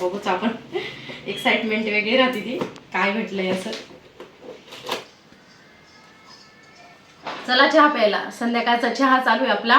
बघूच आपण. एक्साइटमेंट वेगळी राहते ती. काय भेटलंय असं. चला चहा प्यायला. संध्याकाळचा चहा चालू आहे आपला.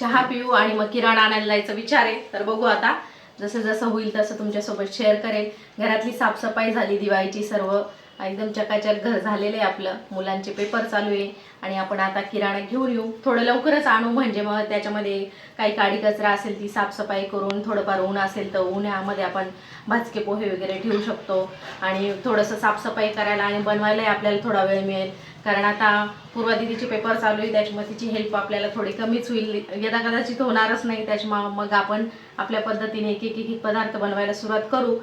चहा पिऊ आणि मग किराणा आणायला जायचा विचार आहे. तर बघू आता. जसं जसं होईल तसं तुमच्यासोबत शेअर करेल घरातली साफसफाई झाली दिवाळीची सर्व. एकदम चकाचक घर झालेलं आहे आपलं. मुलांचे पेपर चालू आहे. आणि आपण आता किराणा घेऊन येऊ. थोडं लवकरच आणू म्हणजे मग त्याच्यामध्ये काही काडी कचरा असेल ती साफसफाई करून थोडंफार ऊन असेल तर उन्हामध्ये आपण भाजके पोहे वगैरे ठेवू शकतो. आणि थोडंसं साफसफाई करायला आणि बनवायलाही आपल्याला थोडा वेळ मिळेल. कारण आता पूर्वा दिदीचे पेपर चालू आहे त्याच्यामुळे तिची हेल्प आपल्याला थोडी कमीच होईल. यदा कदाचित होणारच नाही त्याच्यामुळे मग आपण आपल्या पद्धतीने एक एक एक पदार्थ बनवायला सुरुवात करू.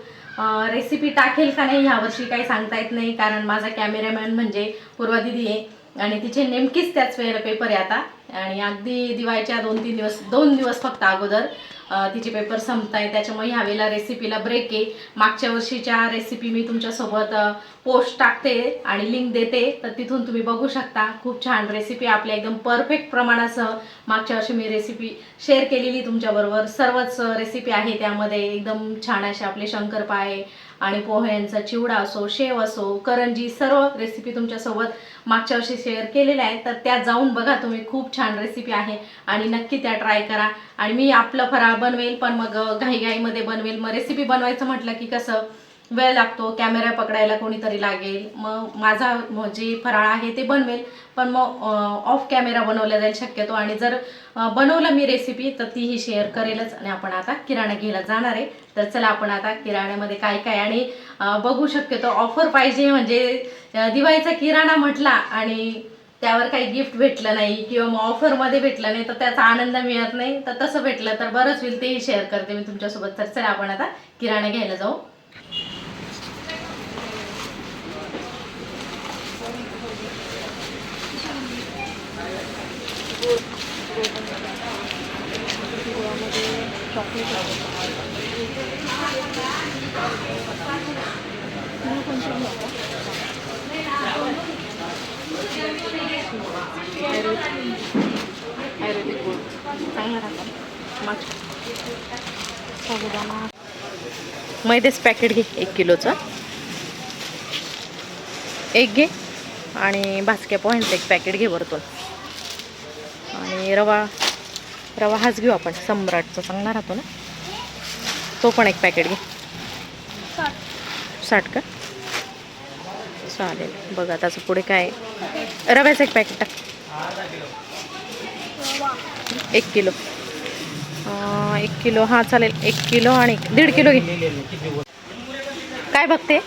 रेसिपी टाकेल का नाही ह्यावर्षी काही सांगता येत नाही कारण माझा कॅमेरामॅन म्हणजे पूर्वा दिदी आहे आणि तिचे नेमकीच त्याच वेळेला पेपर आहे आता. आणि अगदी दिवाळीच्या दोन तीन दिवस दोन दिवस फक्त अगोदर. तिचे पेपर संपत आहे त्याच्यामुळे ह्यावेळेला रेसिपीला ब्रेक आहे. मागच्या वर्षीच्या रेसिपी मी तुमच्यासोबत पोस्ट टाकते आणि लिंक देते. तर तिथून तुम्ही बघू शकता. खूप छान रेसिपी आपल्या एकदम परफेक्ट प्रमाणासह मागच्या वर्षी मी रेसिपी शेअर केलेली तुमच्याबरोबर. सर्वच रेसिपी आहे त्यामध्ये. एकदम छान असे आपले शंकरपाळे आणि पोह्यांचा चिवडा असो शेव असो करंजी सर्व रेसिपी तुमच्यासोबत मागच्या वर्षी शेअर केलेल्या आहेत. तर त्या जाऊन बघा तुम्ही खूप छान रेसिपी आहे आणि नक्की त्या ट्राय करा. आणि मी आपलं फराळ बनवेल पण मग घाईघाईमध्ये बनवेल. मग रेसिपी बनवायचं म्हटलं की कसं? वेळ लागतो कॅमेरा पकडायला कोणीतरी लागेल मग माझा जे फराळ आहे ते बनवेल पण मग ऑफ कॅमेरा बनवला जाईल शक्यतो. आणि जर बनवलं मी रेसिपी तर तीही शेअर करेलच. आणि आपण आता किराणा घ्यायला जाणार आहे. तर चला आपण आता किराण्यामध्ये काय काय आणि बघू शक्यतो ऑफर पाहिजे म्हणजे दिवाळीचा किराणा म्हटला आणि त्यावर काही गिफ्ट भेटलं नाही किंवा मग ऑफरमध्ये भेटलं नाही तर त्याचा आनंद मिळत नाही. तर तसं भेटलं तर बरंच होईल तेही शेअर करते मी तुमच्यासोबत. तर चला आपण आता किराणा घ्यायला जाऊ. आयुर्वेदिक गोड चांगला राहतो मग मैदेच पॅकेट घे एक किलोचं. एक घे आणि भाजक्या पॉईंटचं एक पॅकेट घे वरतून. आणि रवा रवा हाच घेऊ आपण सम्राटचा चांगला राहतो ना? तो पण एक पॅकेट घे. साठ का? चालेल. बघा त्याचं पुढे काय रव्याचं एक पॅकेट टाक. एक किलो. एक किलो. हां चालेल. एक किलो आणि दीड किलो घे. काय बघते?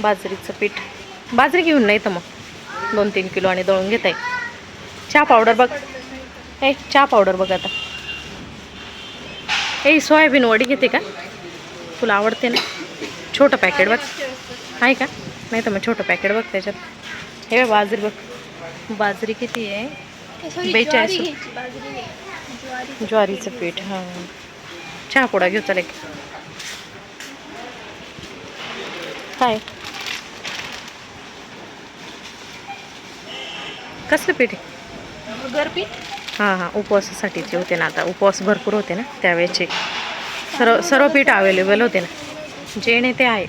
बाजरीचं पीठ. बाजरी घेऊन नाही तर मग. दोन तीन किलो आणि दळून घेत आहे चहा पावडर बघ. ए चहा पावडर बघ आता. ए सोयाबीन वडी घेते का? तुला आवडते ना? छोटं पॅकेट बघ. आहे का? नाही तर मग छोटं पॅकेट बघ त्याच्यात. हे बाजरी बघ. बाजरी किती आहे? बेचाळीस ज्वारीचं पीठ. हाँ. चहा पोडा घेऊ चला एक. काय? कसलं पीठ आहे? गरपीठ हां हां. उपवासासाठीचे होते ना आता. उपवास भरपूर होते ना त्यावेळेचे. सर्व सर्व पीठ अवेलेबल होते ना. जे नाही ते आहे.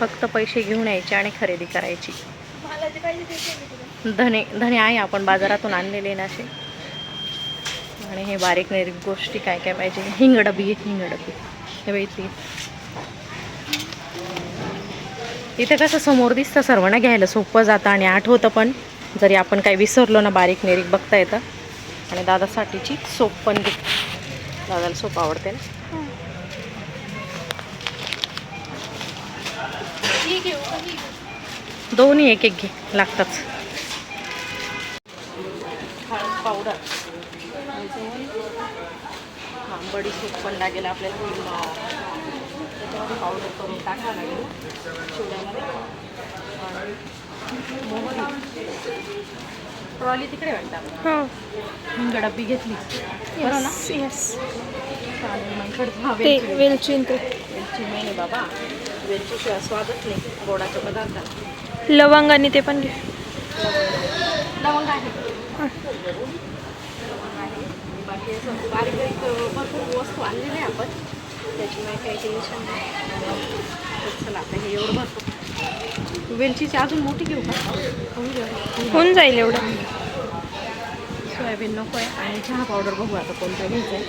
फक्त पैसे घेऊन यायचे आणि खरेदी करायची. धने धने आहे. आपण बाजारातून आणलेले ना असे. आणि हे बारीक निरीक गोष्टी काय काय पाहिजे? हिंग डबी हिंग डबी हे इथली. इथे कसं समोर दिसतं सर्वांना घ्यायला. सोपं जातं आणि आठवतं पण. जरी आपण काही विसरलो ना बारीक निरीक बघता येतं. आणि दादासाठीची सोप पण घे दादाला सोप आवडते ना. दोन्ही एक एक घे लागतात हळद पावडर. हां बडी सूप पण लागेल आपल्याला. पावडर करून टाकावं लागेल. शिवड्यामध्ये ट्रॉली तिकडे वाटतं हां. हिंग डब्बी घेतली. येस ते वेलची. वेलची आहे बाबा. वेलचीशिवाय स्वादच नाही. गोडाच्या पदार्थाला लवंग आणि ते पण घे. लवंग आहे. हां. बाकी असं बारीक बारीक भरपूर वस्तू आणलेल्या आहे आपण. त्याच्यामुळे काही टेन्शन नाही. चला आता हे एवढं भरपूर वेलचीची अजून मोठी घेऊ का. होऊन जाईल एवढं. सोयाबीन नको आहे. आणि चहा पावडर बघू आता कोणतं घ्यायचं आहे.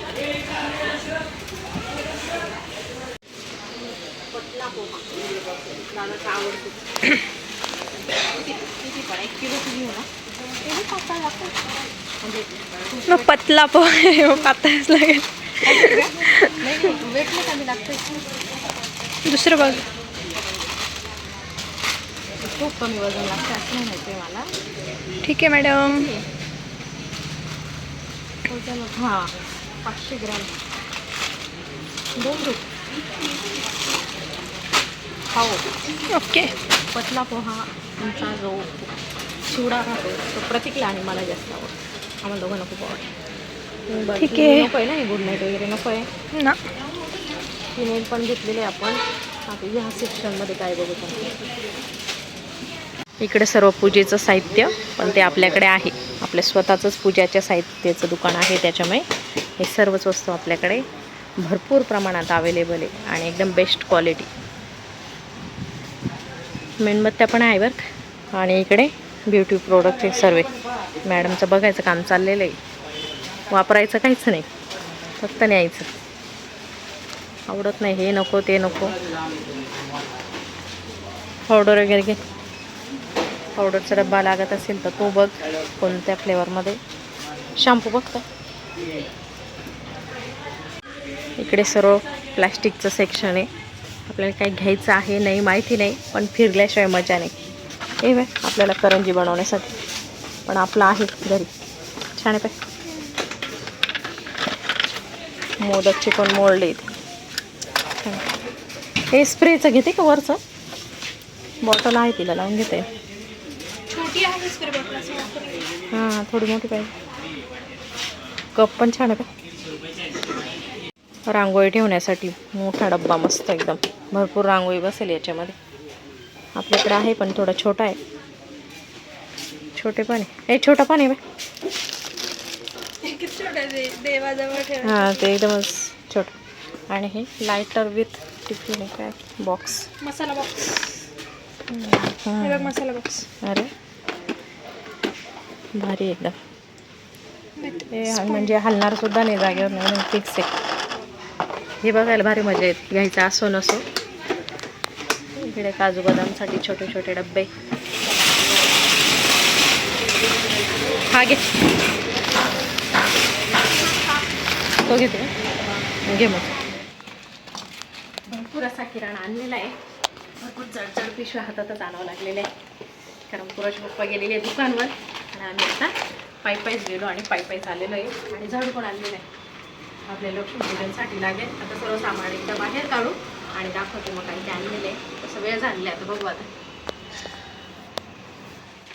किलो म्हणजे पतला पोहा पातळच लागेल. दुसरं बघ खूप कमी वजन लागतं असं नाही माहिती आहे मला. ठीक आहे मॅडम. हां पाचशे ग्रॅम. दोन रुपये हो ओके. पतला पोहा तुमचा जो चिवडा राहतो तो प्रतीकला आणि मला जास्त आवडतो. आम्हाला दोघांना खूप आवडतो. ठीक आहे. नको आहे ना गुड नाईट वगैरे नको आहे. ना. फिनेल पण घेतलेले आपण. आता ह्या सेक्शनमध्ये काय बघू इकडे सर्व पूजेचं साहित्य पण ते आपल्याकडे आहे. आपल्या स्वतःचंच पूजाच्या साहित्याचं दुकान आहे त्याच्यामुळे हे सर्वच वस्तू आपल्याकडे भरपूर प्रमाणात अवेलेबल आहे आणि एकदम बेस्ट क्वालिटी मेणबत्त्या पण आहे बरं. आणि इकडे ब्युटी प्रोडक्ट हे सर्व मॅडमचं बघायचं काम चाललेलं आहे. वापरायचं काहीच नाही. फक्त न्यायचं. आवडत नाही हे नको ते नको. पावडर वगैरे घे. पावडरचा डब्बा लागत असेल तर तो बघ कोणत्या फ्लेवरमध्ये शॅम्पू बघता इकडे सर्व प्लॅस्टिकचं सेक्शन आहे. आपल्याला काही घ्यायचं आहे नाही माहिती नाही पण फिरल्याशिवाय मजा नाही. हे बाय आपल्याला करंजी बनवण्यासाठी. पण आपलं आहे घरी. छान आहे पाय मोदकचे पण मोडले. हे स्प्रेचं घेते का वरचं? बॉटल आहे तिला लावून घेते. हां थोडी मोठी पाहिजे. कप पण छान आहे का रांगोळी ठेवण्यासाठी मोठा डब्बा मस्त एकदम. भरपूर रांगोळी बसेल याच्यामध्ये. आपल्याकडे आहे पण थोडा छोटा आहे. छोटे पण आहे. हे छोटा पण आहे बा किती छोटं दे देवाजवळ ठेव. हां ते एकदमच छोटं. आणि हे लायटर विथ टिफिन काय? बॉक्स मसाला बॉक्स हे. बघ मसाला बॉक्स अरे. भारी एकदम. हे म्हणजे हलणार सुद्धा नाही जागेवर नाही फिक्स आहे. हे बघायला भारी मजा येत. घ्यायचं असो नसो. इकडे काजू बदामसाठी छोटे छोटे डब्बे. हा घे. तो घेते. घे मग. भरपूर असा किराणा आणलेला आहे. भरपूर जडजड पिशव्या हातातच आणावं लागलेलं आहे. कारण पुराचे पप्पा गेलेले आहे दुकानवर. आणि आम्ही आता पायी पायीच गेलो आणि पायी पायीच आलेलो आहे. आणि झाडू पण आणलेलं आहे. आपल्या लक्ष्मीपूजनसाठी लागेल. आता सर्व सामान एकदा बाहेर काढू आणि दाखवते मग काही ते आणलेलं आहे. तसं वेळ झालेला आहे. आता बघू आता.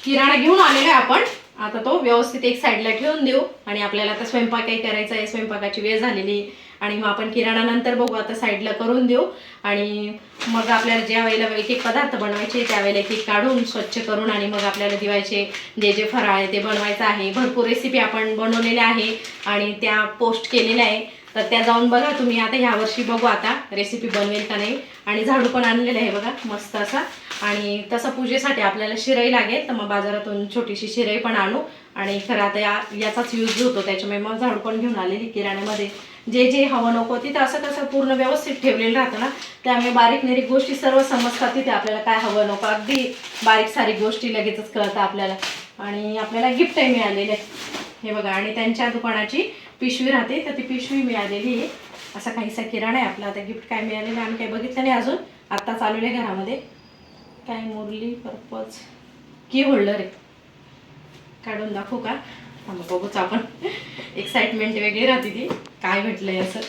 किराणा घेऊन आलेलं आहे आपण. आता तो व्यवस्थित एक साईडला ठेवून देऊ. आणि आपल्याला आता स्वयंपाक काही करायचा आहे स्वयंपाकाची वेळ झालेली आणि मग आपण किराणा नंतर बघू आता साईडला करून देऊ. आणि मग आपल्याला ज्या वेळेला एक एक पदार्थ बनवायचे त्यावेळेला एक एक काढून स्वच्छ करून आणि मग आपल्याला दिवायचे जे जे फराळ आहे ते बनवायचं आहे. भरपूर रेसिपी आपण बनवलेल्या आहे आणि त्या पोस्ट केलेल्या आहे. तर त्या जाऊन बघा तुम्ही आता ह्या वर्षी बघू आता रेसिपी बनवेल का नाही. आणि झाडू पण आणलेलं आहे बघा मस्त असा. आणि तसं पूजेसाठी आपल्याला शिराई लागेल तर मग बाजारातून छोटीशी शिराई पण आणू. आणि खरं आता या याचाच यूज होतो त्याच्यामुळे मग झाडू पण घेऊन आलेली किराण्यामध्ये. जे जे हवं नको तिथं असं कसं पूर्ण व्यवस्थित ठेवलेलं राहतं ना. त्यामुळे बारीक निरीक गोष्टी सर्व समजतात तिथे आपल्याला काय हवं नको. अगदी बारीक सारीक गोष्टी लगेचच कळतं आपल्याला. आणि आपल्याला गिफ्टही मिळालेले आहे. हे बघा आणि त्यांच्या दुकानाची पिशवी राहते तर ती पिशवी मिळालेली आहे. असा काहीसा किराणा आहे आपला. आता गिफ्ट काय मिळालेलं आहे आम्ही काही बघितलं नाही अजून. आत्ता चालवले आहे घरामध्ये. काय मुरली पर्पज की होल्डर आहे काढून दाखवू का? थांबा बघूच आपण. एक्साइटमेंट वेगळी राहते ती. काय भेटलंय असं.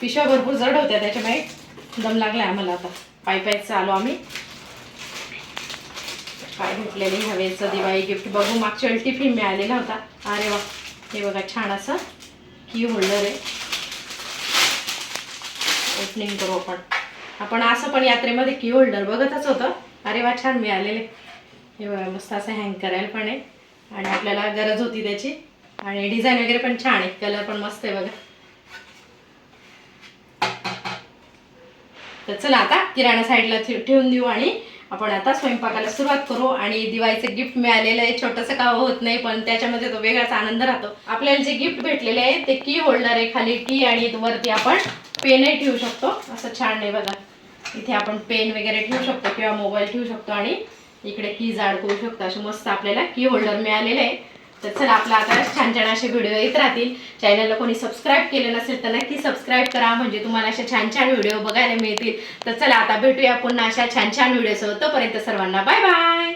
पिशव्या भरपूर जड होत्या त्याच्यामुळे दम लागला आम्हाला आता. पाय पायीच आलो आम्ही. काय भेटलेले हवेचं दिवाळी गिफ्ट बघू मागच्या वेळी टिफिन मिळालेला होता. अरे वा. हे बघा छान असं की होल्डर आहे. ओपनिंग करू आपण. आपण असं पण यात्रेमध्ये की होल्डर बघतच होतं. अरे वा छान मिळालेले. हे बघा मस्त असं हँग करायला पण आहे. आणि आपल्याला गरज होती त्याची. आणि डिझाईन वगैरे पण छान आहे. कलर पण मस्त आहे बघा. तर चला आता किराणा साईडला ठेवून देऊ आणि आपण आता स्वयंपाकाला सुरुवात करू आणि दिवाळीचं गिफ्ट मिळालेलं आहे. छोटंसं का होत नाही पण त्याच्यामध्ये तो वेगळाच आनंद राहतो. आपल्याला जे गिफ्ट भेटलेले आहे ते की होल्डर आहे खाली. टी आणि वरती आपण पेनही ठेवू शकतो. असं छान आहे बघा. इथे आपण पेन वगैरे ठेवू शकतो किंवा मोबाईल ठेवू शकतो आणि इकडे की जाड करू शकतो. असे मस्त आपल्याला की होल्डर मिळालेलं आहे. तर चला आपला आता छान छान असे व्हिडिओ येत राहतील. चॅनलला कोणी सबस्क्राईब केलं नसेल तर नक्की सबस्क्राईब करा. म्हणजे तुम्हाला असे छान छान व्हिडिओ बघायला मिळतील. तर चला आता भेटूया पुन्हा अशा छान छान व्हिडिओसोबत तोपर्यंत सर्वांना बाय बाय